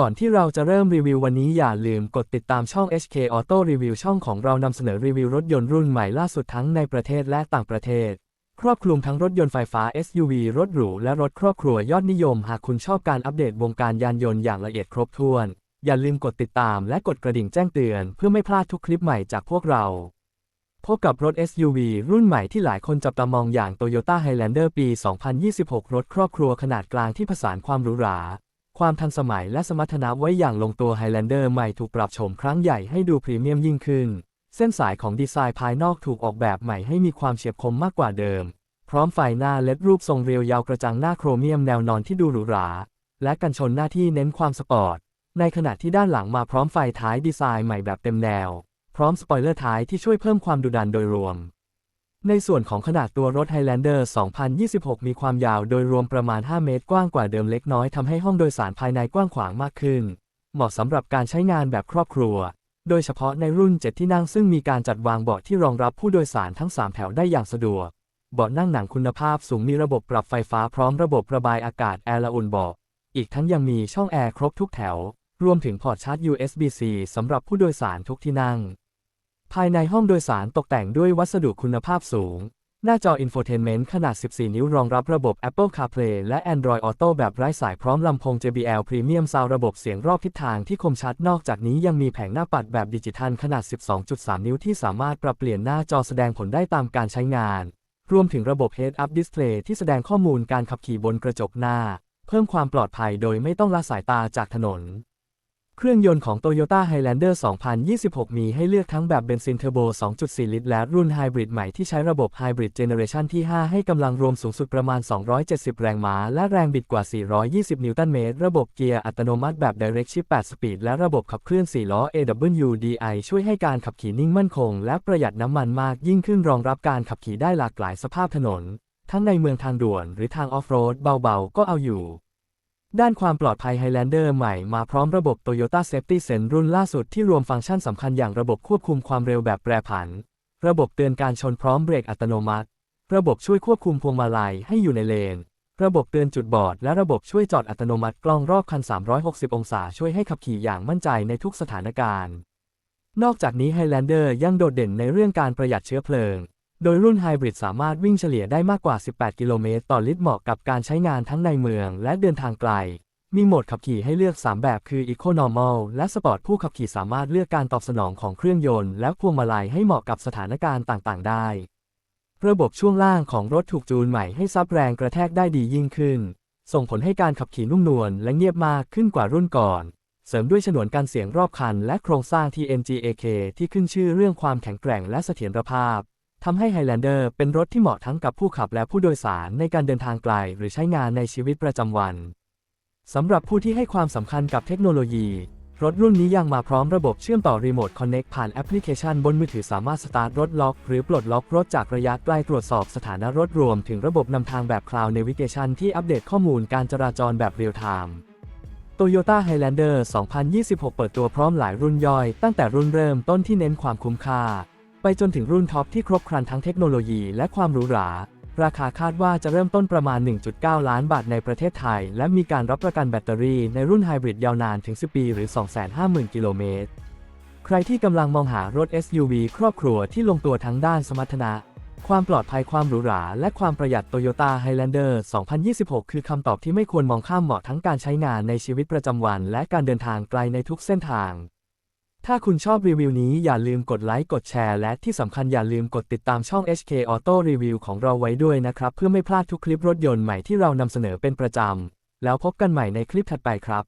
ก่อนที่เราจะเริ่มรีวิววันนี้อย่าลืมกดติดตามช่อง HK Auto Review ช่องของเรานำเสนอรีวิวรถยนต์รุ่นใหม่ล่าสุดทั้งในประเทศและต่างประเทศ ครอบคลุมทั้งรถยนต์ไฟฟ้า SUV รถหรู และรถครอบครัวยอดนิยม หากคุณชอบการอัปเดตวงการยานยนต์อย่างละเอียดครบถ้วน อย่าลืมกดติดตามและกดกระดิ่งแจ้งเตือน เพื่อไม่พลาดทุกคลิปใหม่จากพวกเรา พบกับรถ SUV รุ่นใหม่ที่หลายคนจับตามองอย่าง Toyota Highlander ปี 2026 รถครอบครัวขนาดกลางที่ผสานความหรูหรา ความทันสมัยและสมรรถนะไว้อย่างลงตัว Highlander ใหม่ถูกปรับโฉมครั้งใหญ่ให้ดูพรีเมียมยิ่งขึ้น เส้นสายของดีไซน์ภายนอกถูกออกแบบใหม่ให้มีความเฉียบคมมากกว่าเดิม พร้อมไฟหน้าเล็ดรูปทรงเรียวยาวกระจังหน้าโครเมียมแนวนอนที่ดูหรูหรา และกันชนหน้าที่เน้นความสปอร์ต ในขณะที่ด้านหลังมาพร้อมไฟท้ายดีไซน์ใหม่แบบเต็มแนว พร้อมสปอยเลอร์ท้ายที่ช่วยเพิ่มความดุดันโดยรวม ในส่วนของขนาดตัวรถ Highlander 2026 มีความยาวโดยรวมประมาณ 5 เมตรกว้างกว่าเดิมเล็กน้อยทำให้ห้องโดยสารภายในกว้างขวางมากขึ้น เหมาะสำหรับการใช้งานแบบครอบครัว โดยเฉพาะในรุ่น 7 ที่นั่งซึ่งมีการจัดวางเบาะที่รองรับผู้โดยสารทั้ง 3 แถวได้อย่างสะดวก เบาะนั่งหนังคุณภาพสูงมีระบบปรับไฟฟ้าพร้อมระบบระบายอากาศแอร์ละอุ่นเบาะ อีกทั้งยังมีช่องแอร์ครบทุกแถว รวมถึงพอร์ตชาร์จ USB-C สำหรับผู้โดยสารทุกที่นั่ง ภายในห้องโดยสารตกแต่งด้วยวัสดุคุณภาพสูง หน้าจออินโฟเทนเมนต์ขนาด 14 นิ้วรองรับระบบ Apple CarPlay และ Android Auto แบบไร้สายพร้อมลำโพง JBL Premium Sound ระบบเสียงรอบทิศทางที่คมชัดนอกจากนี้ยังมีแผงหน้าปัดแบบดิจิทัลขนาด 12.3 นิ้วที่สามารถปรับเปลี่ยนหน้าจอแสดงผลได้ตามการใช้งาน รวมถึงระบบ Head-Up Display ที่แสดงข้อมูลการขับขี่บนกระจกหน้า เพิ่มความปลอดภัยโดยไม่ต้องละสายตาจากถนน เครื่องยนต์ของ Toyota Highlander 2026 มีให้เลือกทั้งแบบเบนซินเทอร์โบ 2.4 ลิตร และรุ่นไฮบริดใหม่ที่ใช้ระบบไฮบริดเจเนอเรชันที่ 5 ให้กำลังรวมสูงสุดประมาณ 270 แรงม้า และแรงบิดกว่า 420 นิวตันเมตร ระบบเกียร์อัตโนมัติแบบ Direct Shift 8 Speed และระบบขับเคลื่อน 4 ล้อ AWDI ช่วยให้การขับขี่นิ่งมั่นคง และประหยัดน้ำมันมากยิ่งขึ้นรองรับการขับขี่ได้หลากหลายสภาพถนน ทั้งในเมืองทางด่วน หรือทางออฟโรดเบาๆ ก็เอาอยู่ ด้านความปลอดภัย Highlander ใหม่มาพร้อมระบบ Toyota Safety Sense รุ่นล่าสุดที่รวมฟังก์ชันสำคัญอย่างระบบควบคุมความเร็วแบบแปรผัน ระบบเตือนการชนพร้อมเบรกอัตโนมัติ ระบบช่วยควบคุมพวงมาลัยให้อยู่ในเลน ระบบเตือนจุดบอด และระบบช่วยจอดอัตโนมัติกล้องรอบคัน 360 องศาช่วยให้ขับขี่อย่างมั่นใจในทุกสถานการณ์ นอกจากนี้ Highlander ยังโดดเด่นในเรื่องการประหยัดเชื้อเพลิง โดยรุ่นไฮบริดสามารถวิ่งเฉลี่ยได้มากกว่า 18 กิโลเมตร ต่อลิตรเหมาะกับการใช้งานทั้งในเมืองและเดินทางไกล มีโหมดขับขี่ให้เลือก 3 แบบคือ Eco Normal และ Sport ผู้ขับขี่สามารถเลือกการตอบสนองของเครื่องยนต์และพวงมาลัยให้เหมาะกับสถานการณ์ต่างๆ ได้ ระบบช่วงล่างของรถถูกจูนใหม่ให้ซับแรงกระแทกได้ดียิ่งขึ้น ส่งผลให้การขับขี่นุ่มนวลและเงียบมากขึ้นกว่ารุ่นก่อน เสริมด้วยฉนวนกันเสียงรอบคัน และโครงสร้าง TNGAK ที่ขึ้นชื่อเรื่องความแข็งแกร่งและเสถียรภาพ ทำให้ Highlander เป็นรถที่เหมาะทั้งกับผู้ขับและผู้โดยสารในการเดินทางไกลหรือใช้งานในชีวิตประจำวันสำหรับผู้ที่ให้ความสำคัญกับเทคโนโลยี รถรุ่นนี้ยังมาพร้อมระบบเชื่อมต่อรีโมทคอนเน็กผ่านแอปพลิเคชันบนมือถือสามารถสตาร์ทรถล็อก หรือปลดล็อกรถจากระยะใกล้ตรวจสอบสถานะรถรวมถึงระบบนำทางแบบ Cloud Navigation ที่อัปเดตข้อมูลการจราจรแบบเรียลไทม์ Toyota Highlander 2026 เปิดตัวพร้อมหลายรุ่นย่อย ตั้งแต่รุ่นเริ่มต้นที่เน้นความคุ้มค่า ไปจนถึงรุ่นท็อปที่ครบครันทั้งเทคโนโลยีและความหรูหรา ราคาคาดว่าจะเริ่มต้นประมาณ 1.9 ล้านบาทในประเทศไทย และมีการรับประกันแบตเตอรี่ในรุ่นไฮบริดยาวนานถึง 10 ปีหรือ 250,000 กิโลเมตร ใครที่กำลังมองหารถ SUV ครอบครัวที่ลงตัวทั้งด้านสมรรถนะความปลอดภัยความหรูหรา และความประหยัด Toyota Highlander 2026 คือคำตอบที่ไม่ควรมองข้ามเหมาะทั้งการใช้งานในชีวิตประจำวัน และการเดินทางไกลในทุกเส้นทาง ถ้าคุณชอบรีวิวนี้อย่าลืมกดไลค์กดแชร์ และที่สำคัญอย่าลืมกดติดตามช่อง HK Auto Review ของเราไว้ด้วยนะครับ เพื่อไม่พลาดทุกคลิปรถยนต์ใหม่ที่เรานำเสนอเป็นประจำ แล้วพบกันใหม่ในคลิปถัดไปครับ